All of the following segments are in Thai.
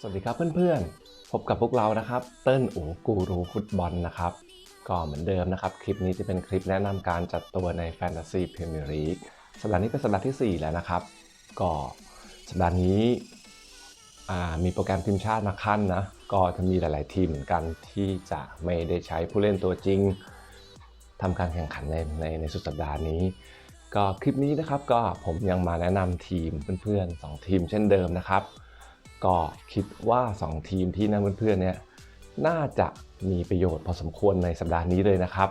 สวัสดีครับเพื่อนๆ พบกับพวกเรานะครับ เติ้ลโอกูรูฟุตบอลนะครับ ก็เหมือนเดิมนะครับ คลิปนี้จะเป็นคลิปแนะนำการจัดตัวในแฟนตาซีพรีเมียร์ลีกสัปดาห์นี้เป็นสัปดาห์ที่ 4 แล้วนะครับ ก็สัปดาห์นี้มีโปรแกรมทีมชาติมาขั้นนะ ก็จะมีหลาย ๆ ทีมเหมือนกันที่จะไม่ได้ใช้ผู้เล่นตัวจริงทำการแข่งขันในในในสุดสัปดาห์นี้ ก็คลิปนี้นะครับก็ผมยังมาแนะนำทีมเพื่อนๆ 2 ทีมเช่นเดิมนะครับ ก็คิดว่า 2 ทีมที่นั่นเพื่อนๆเนี่ยน่าจะมีประโยชน์พอสมควรในสัปดาห์นี้เลยนะครับ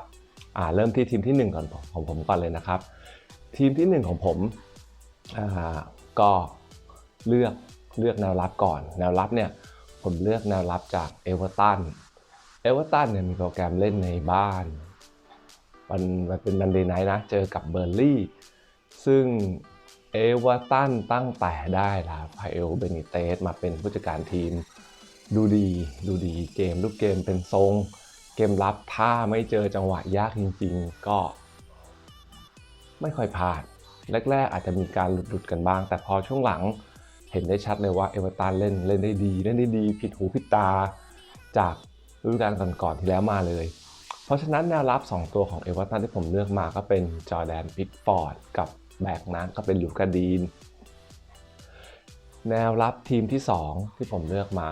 อ่าเริ่มที่ทีมที่ 1 ก่อนของผมก่อนเลยนะครับ ทีมที่ 1 ของผมอ่าก็เลือกเลือกแนวรับก่อน แนวรับเนี่ยผมเลือกแนวรับจากเอเวอร์ตันเอเวอร์ตันเนี่ยมีโปรแกรมเล่นในบ้านวันมันเป็นมันเดย์ไนท์นะ เจอกับเบอร์ลี่ ซึ่ง อเวอร์ตันตั้งแต่ได้ลาฟาเอลเบนิเตสมาเป็นผู้จัดการทีม ดูดีดูดีเกมลูกเกมเป็นทรง เกมรับถ้าไม่เจอจังหวะยากจริง ๆ ก็ ไม่ค่อยพลาด แรก ๆ อาจจะมีการหลุดๆกันบ้าง แต่พอช่วงหลังเห็นได้ชัดเลยว่าเอเวอร์ตันเล่นเล่นได้ดีเล่นได้ดี ผิดหูผิดตา จากฤดูกาลก่อนๆที่แล้วมาเลย เพราะฉะนั้นแนวรับ 2 ตัวของเอเวอร์ตันที่ผมเลือกมาก็เป็นจอแดนพิกฟอร์ดกับ แบกนะก็เป็นลูกาดีน แนวรับทีมที่ 2 ที่ผมเลือกมา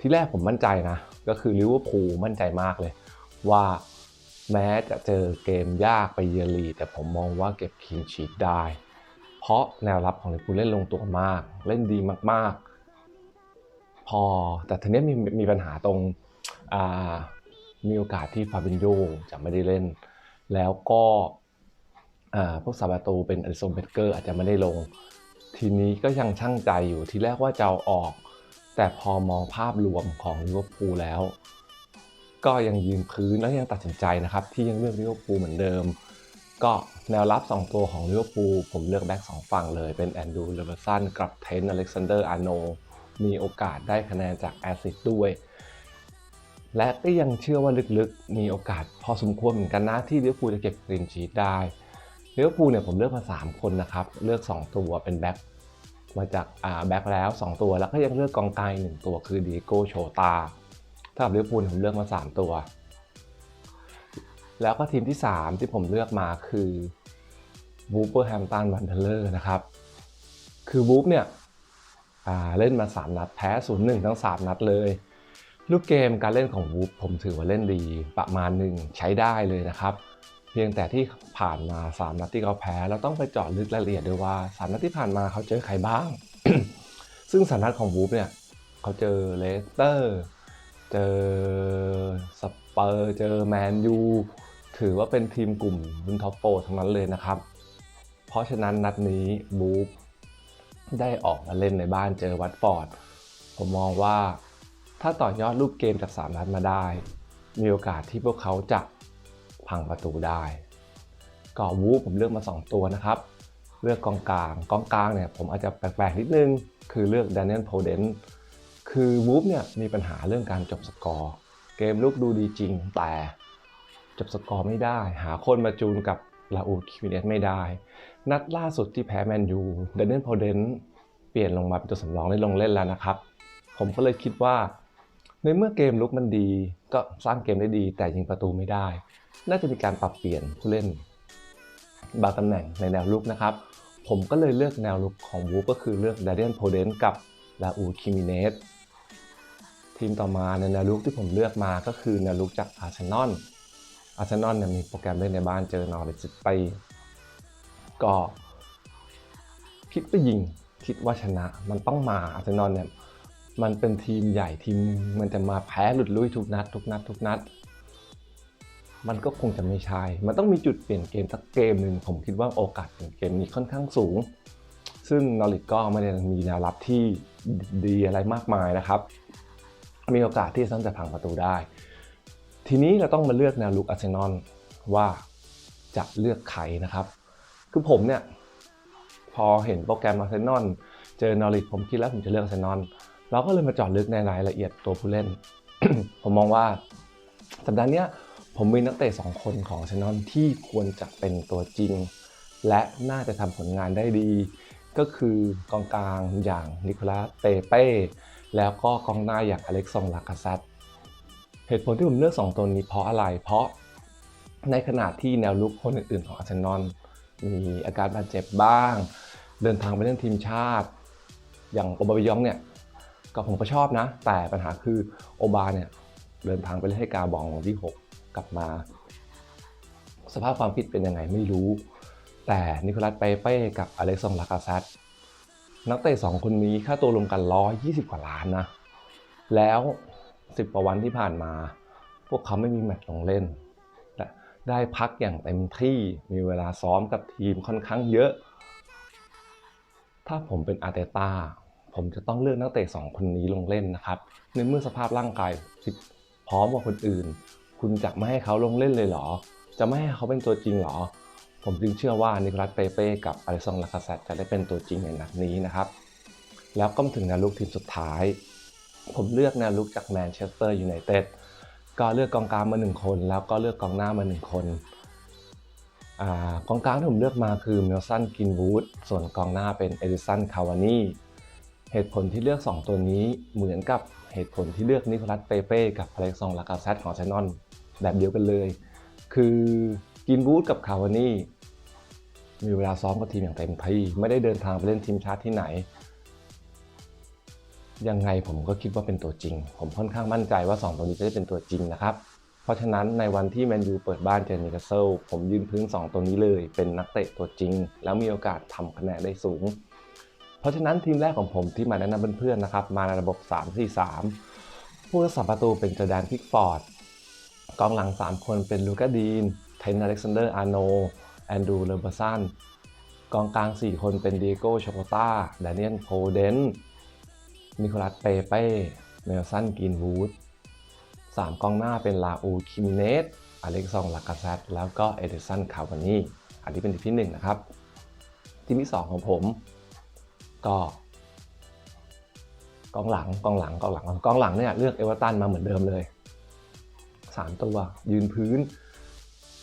ที่แรกผมมั่นใจนะ ก็คือลิเวอร์พูลมั่นใจมากเลย ว่าแม้จะเจอเกมยากไปเยือนลีแต่ผมมองว่าเก็บคินชีตได้ เพราะแนวรับของลิเวอร์พูลเล่นลงตัวมาก เล่นดีมากๆ พอแต่ทีนี้มีมีปัญหาตรงมีโอกาสที่ฟาบินโยจะไม่ได้เล่น แล้วก็ พวกซาบาตูเป็นอลิซเบเกอร์อาจจะไม่ได้ลง ทีนี้ก็ยังช่างใจอยู่ทีแรกว่าจะเอาออก แต่พอมองภาพรวมของลิเวอร์พูลแล้ว ก็ยังยืนพื้นแล้วยังตัดสินใจนะครับ ที่ยังเลือกลิเวอร์พูลเหมือนเดิม ก็แนวรับ 2 ตัวของลิเวอร์พูลผมเลือกแบ็กสองฝั่งเลยเป็นแอนดูเลเวอร์สันกับเทนอเล็กซานเดอร์อาร์โนมีโอกาสได้คะแนนจากแอซิดด้วยและก็ยังเชื่อว่าลึกๆ มีโอกาสพอสมควรเหมือนกันนะที่ลิเวอร์พูลจะเก็บกรีนชีตได้ ลิเวอร์พูลเนี่ยผมเลือกมา3คนนะครับ เลือก 2 ตัวเป็นแบ็คมาจากอ่าแบ็คแล้ว 2 ตัวแล้วก็ยังเลือกกองกลางหนึ่งตัวคือดีโก้โชตาถ้ากับลิเวอร์พูลผมเลือกมา 3 ตัว แล้วก็ทีมที่ 3 ที่ผมเลือกมาคือวูเปอร์แฮมตันวันเทเลอร์นะครับ คือวูฟเนี่ยเล่นมา 3 นัดแพ้0 1ทั้ง 3 นัดเลย ลูกเกมการเล่นของวูฟผมถือว่าเล่นดีประมาณหนึ่งใช้ได้เลยนะครับ เพียงแต่ที่ผ่านมา3นัดที่เขาแพ้เราต้องไปเจาะลึกรายละเอียดด้วยว่า3นัดที่ผ่านมาเขาเจอใครบ้าง ซึ่งสามนัดของวูฟเนี่ยเขาเจอเลสเตอร์เจอสเปอร์เจอแมนยูถือว่าเป็นทีมกลุ่มรุ่นท็อปโฟทั้งนั้นเลยนะครับ เพราะฉะนั้นนัดนี้วูฟได้ออกมาเล่นในบ้านเจอวัตฟอร์ด ผมมองว่าถ้าต่อยอดรูปเกมจาก 3 นัดมาได้ มีโอกาสที่พวกเขาจะ พังประตูได้ก็วูฟผมเลือกมา 2 ตัวนะครับ เลือกกองกลางกองกลางเนี่ยผมอาจจะแปลกๆนิดนึง คือเลือกด a น i e l โพเดนคือวูฟเนี่ยมีปัญหาเรื่องการจบสกอร์ เกมลุกดูดีจริง แต่จบสกอร์ไม่ได้ หาคนมาจูนกับลาอูคิมิเนสไม่ได้ นัดล่าสุดที่แพ้แมนยูด a น i e l โพเดนเปลี่ยนลงมาเป็นตัวสำรองได้ลงเล่นแล้วนะครับ ผมก็เลยคิดว่า ในเมื่อเกมลุกมันดี ก็สร้างเกมได้ดี แต่ยิงประตูไม่ได้ น่าจะมีการปรับเปลี่ยนผู้เล่นบางตำแหน่งในแนวลุกนะครับ ผมก็เลยเลือกแนวลุกของวูฟก็คือเลือกด a เดียนโพเดนกับลาอูคิมิเนสทีมต่อมาในแนวลุกที่ผมเลือกมาก็คือแนวลุกจากอาร์เซนอลอาร์เซนอลเนี่ยมีโปรแกรมเล่นในบ้านเจอนอริจิไป ก็คิดไปยิงคิดว่าชนะมันต้องมาอาร์เซนอลเนี่ยมันเป็นทีมใหญ่ทีมนึงมันจะมาแพ้หลุดลุยทุกนัด ทุกนัดทุกนัด มันก็คงจะไม่ใช่ มันต้องมีจุดเปลี่ยนเกมสักเกมหนึ่งผมคิดว่าโอกาสเปลี่ยนเกมนี้ค่อนข้างสูง ซึ่งนอริทก็ไม่ได้มีแนวรับที่ดีอะไรมากมายนะครับ มีโอกาสที่ซันจะพังประตูได้ ทีนี้เราต้องมาเลือกแนวลุกอาร์เซนอลว่าจะเลือกใครนะครับ คือผมเนี่ยพอเห็นโปรแกรมอาร์เซนอลเจอนอริทผมคิดแล้วผมจะเลือกอาร์เซนอลเราก็เลยมาจาะลึกในรายละเอียดตัวผู้เล่น ผมมองว่าสัปดาห์นี้ ผมมีนักเตะ2คนของอาร์เซนอลที่ควรจะเป็นตัวจริง และน่าจะทำผลงานได้ดี ก็คือกองกลางอย่างนิโคลัสเปเป้แล้วก็กองหน้าอย่างอเล็กซองลากาซัตเหตุผลที่ผมเลือก 2 ตัวนี้เพราะอะไร เพราะในขณะที่แนวลุกคนอื่นๆของอาร์เซนอลมีอาการบาดเจ็บบ้าง เดินทางไปเล่นทีมชาติ อย่างโอบาบยองเนี่ยก็ผมก็ชอบนะ แต่ปัญหาคือโอบาเนี่ยเดินทางไปเล่นให้กาบองที่ 6 กลับมา สภาพความฟิตเป็นยังไงไม่รู้ แต่นิโคลัสเปเป้กับอเล็กซองลากาซัตนักเตะสองคนนี้ค่าตัวรวมกัน120กว่าล้านนะ แล้ว10กว่าวันที่ผ่านมา พวกเขาไม่มีแมตช์ลงเล่นและได้พักอย่างเต็มที่มีเวลาซ้อมกับทีมค่อนข้างเยอะ ถ้าผมเป็นอาร์เตต้าผมจะต้องเลือกนักเตะสองคนนี้ลงเล่นนะครับ ในเมื่อสภาพร่างกายพร้อมกว่าคนอื่น คุณจะไม่ให้เขาลงเล่นเลยเหรอ จะไม่ให้เขาเป็นตัวจริงเหรอ ผมจึงเชื่อว่านิโคลัสเปเป้กับอเล็กซองลาคาเซตจะได้เป็นตัวจริงในนัดนี้นะครับ แล้วก็ถึงแนวลุกทีมสุดท้าย ผมเลือกแนวลุกจากแมนเชสเตอร์ยูไนเต็ดก็เลือกกองกลางมาหนึ่งคน แล้วก็เลือกกองหน้ามาหนึ่งคนอากองกลางที่ผมเลือกมาคือเมลสันกินวูดส่วนกองหน้าเป็นเอดิสันคาวานีเหตุผลที่เลือก 2 ตัวนี้เหมือนกับเหตุผลที่เลือกนิโคลัสเปเป้กับอเล็กซองลากาเซตของไซนอน แบบเดียวกันเลย คือกินวูดกับคาวานี่มีเวลาซ้อมกับทีมอย่างเต็มที่ไม่ได้เดินทางไปเล่นทีมชาติที่ไหน ยังไงผมก็คิดว่าเป็นตัวจริง ผมค่อนข้างมั่นใจว่า 2 ตัวนี้จะได้เป็นตัวจริงนะครับ เพราะฉะนั้นในวันที่แมนยูเปิดบ้านเจอนิคาสเซลผมยืนพื้น 2 ตัวนี้เลย เป็นนักเตะตัวจริง แล้วมีโอกาสทำคะแนนได้สูง เพราะฉะนั้นทีมแรกของผมที่มาแนะนำเพื่อนๆนะครับ มาในระบบ 3-4-3ผู้รักษาประตูเป็นจอแดนพิกฟอร์ด กองหลัง 3 คนเป็นลูกาดีน เทนอเล็กซานเดอร์อาร์โน แอนดูเลเบอร์ซันกองกลาง 4 คนเป็นดีโก้โชโกต้าแดเนียลโพเดนนิโคลัสเปเป้เมลสันกินวูดสามกองหน้าเป็นลาอูคิมเนสอเล็กซองลากาเซตแล้วก็เอเดสันคาวานีอันนี้เป็นทีมที่หนึ่งนะครับ ทีมที่สองของผมก็กองหลังกองหลังกองหลังกองหลังเนี่ยเลือกเอเวอร์ตันมาเหมือนเดิมเลย สามตัว ยืนพื้น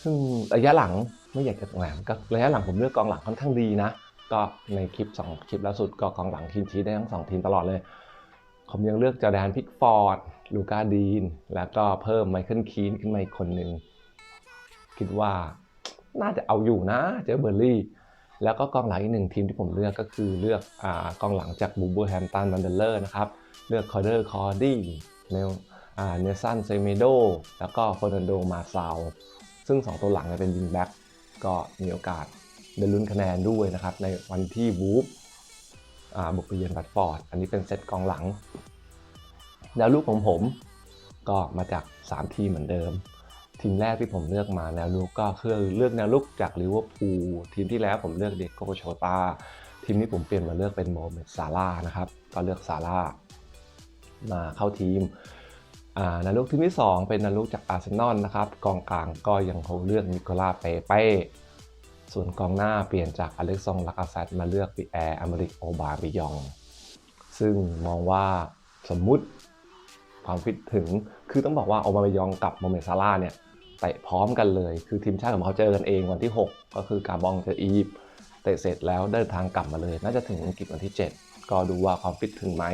ซึ่งระยะหลังไม่อยากจะแหมก็ระยะหลังผมเลือกกองหลังค่อนข้างดีนะ ก็ในคลิป 2 คลิปล่าสุดก็กองหลังทีมชี้ได้ทั้ง 2 ทีมตลอดเลย ผมยังเลือกจอแดนพิกฟอร์ด ลูกาดีน แล้วก็เพิ่มไมเคิลคีนขึ้นมาอีกคนหนึ่งคิดว่าน่าจะเอาอยู่นะเจอเบอร์ลี่ แล้วก็กองหลังอีกหนึ่งทีมที่ผมเลือกก็คือเลือกอกองหลังจากบูเบอร์แฮมตันวันเดอร์เลอร์นะครับ เลือกคอร์เดอร์คอร์ดี้เนล เนสันเซเมโดแล้วก็เฟอร์นันโดมาซาวซึ่ง 2 ตัวหลังเนี่ยเป็นวิงแบ็กก็มีโอกาสได้ลุ้นคะแนนด้วยนะครับ ในวันที่วูฟบุกไปเยือนบัตฟอร์ด อันนี้เป็นเซตกองหลัง แล้วลูกของผมก็มาจาก 3 ทีมเหมือนเดิม ทีมแรกที่ผมเลือกมาแนวลุกก็คือเลือกแนวลุกจากลิเวอร์พูลทีมที่แล้วผมเลือกเด็กโกโชตาทีมนี้ผมเปลี่ยนมาเลือกเป็นโมเมดซาร่านะครับ ก็เลือกซาร่ามาเข้าทีม นาลุกทีมที่ 2 เป็นนาลุกจากอาร์เซนอลนะครับกองกลางก็ยังคงเลือกนิโคลาเปเป้ส่วนกองหน้าเปลี่ยนจากอเล็กซองลากาเซตมาเลือกปีแอร์อเมริกโอบาบิยอง ซึ่งมองว่าสมมุติความฟิตถึงคือต้องบอกว่าโอบาบิยองกับโมเมซาร่าเนี่ยเตะพร้อมกันเลย คือทีมชาติของเขาเจอกันเองวันที่ 6 ก็คือกาบองเจออีฟเตะเสร็จแล้วเดินทางกลับมาเลย น่าจะถึงอังกฤษวันที่ 7 ก็ดูว่าความฟิตถึงไหม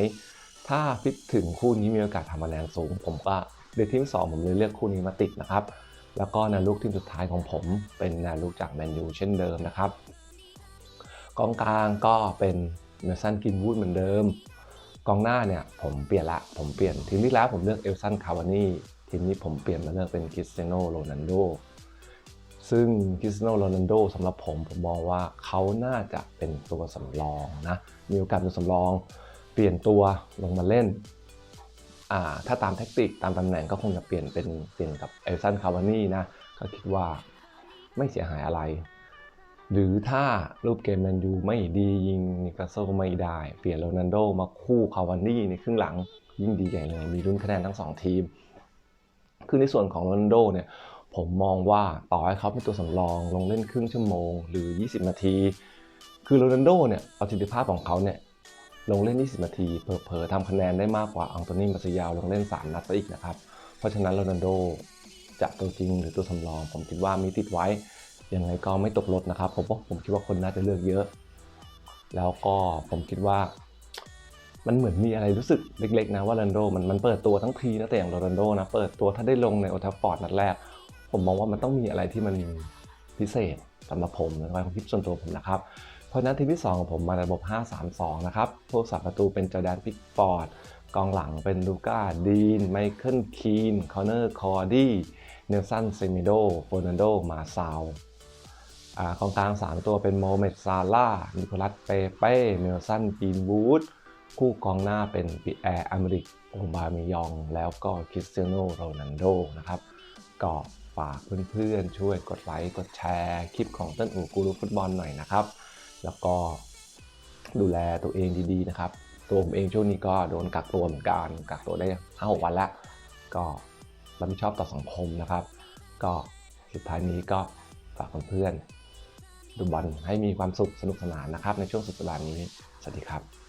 ถ้าฟิตถึงคู่นี้มีโอกาสทำคะแนนสูง ผมก็เดือที่สองผมเลยเลือกคู่นี้มาติดนะครับ แล้วก็นวลูกทีมสุดท้ายของผมเป็นนวลูกจากแมนยูเช่นเดิมนะครับกองกลางก็เป็นเมลสันกินวูดเหมือนเดิม กองหน้าเนี่ยผมเปลี่ยนละผมเปลี่ยนทีมที่แล้วผมเลือกเอลซันคาวานี่ทีมนี้ผมเปลี่ยนมาเลือกเป็นคริสเตียโนโรนัลโดซึ่งคริสเตียโนโรนัลโดสำหรับผมผมมองว่าเขาน่าจะเป็นตัวสำรองนะมีโอกาสเป็นสำรอง เปลี่ยนตัวลงมาเล่น ถ้าตามแท็กติกตามตำแหน่งก็คงจะเปลี่ยนเป็นเปลี่ยนกับเอลซันคาวานีนะ ก็คิดว่าไม่เสียหายอะไร หรือถ้ารูปเกมแมนยูไม่ดียิงนิคาโซไม่ได้ เปลี่ยนโรนัลโดมาคู่คาวานี่ในครึ่งหลังยิ่งดีใหญ่เลย มีลุ้นคะแนนทั้ง 2 ทีม คือในส่วนของโรนัลโดเนี่ยผมมองว่าต่อให้เขาเป็นตัวสำรองลงเล่นครึ่งชั่วโมง หรือ 20 นาที คือโรนัลโดเนี่ยประสิทธิภาพของเขาเนี่ย ลงเล่น 20 นาที เผลอๆทำคะแนนได้มากกว่าอังโตนีมาซิยาวลงเล่น 3 นัดซะอีกนะครับ เพราะฉะนั้นโรนัลโดจะตัวจริงหรือตัวสำรอง ผมคิดว่ามีติดไว้ ยังไงก็ไม่ตกรถนะครับ ผมว่าผมคิดว่าคนน่าจะเลือกเยอะ แล้วก็ผมคิดว่า มันเหมือนมีอะไรรู้สึกเล็กๆนะว่าโรนัลโดมันมันเปิดตัวทั้งทีนะแต่อย่างโรนัลโดนะเปิดตัวถ้าได้ลงในโอทัฟฟอร์ดนัดแรก ผมมองว่ามันต้องมีอะไรที่มันพิเศษสำหรับผมในความคิดส่วนตัวผมนะครับ ราะนั้นทีมที่2ของผมมาในระบบ 5-3-2 นะครับผู้สับประตูเป็นจอแดนพิกฟอร์ด กองหลังเป็นลูก้าดีน ไมเคิลคีน คอนเนอร์ คอร์ดี้ เนลสัน เซมิโดโฟนันโด มาซาวกองกลาง 3 ตัวเป็นโมเมดซาร่านิโคลัส เปเป้ เนลสันกีนวูดคู่กองหน้าเป็นปีแอร์อเมริกโอบาเมยอง แล้วก็คริสเตียโนโรนัลโด นะครับ ก็ฝากเพื่อนๆ ช่วยกดไลค์ กดแชร์ คลิปของเต้นอูกูรูฟุตบอลหน่อยนะครับ แล้วก็ดูแลตัวเองดีๆนะครับ ตัวผมเองช่วงนี้ก็โดนกักตัวเหมือนกันกักตัวได้ห้าหกวันแล้ว ก็รับผิดชอบต่อสังคมนะครับ ก็สุดท้ายนี้ก็ฝากเพื่อนๆดูบอลให้มีความสุขสนุกสนานนะครับ ในช่วงสุดสัปดาห์นี้ สวัสดีครับ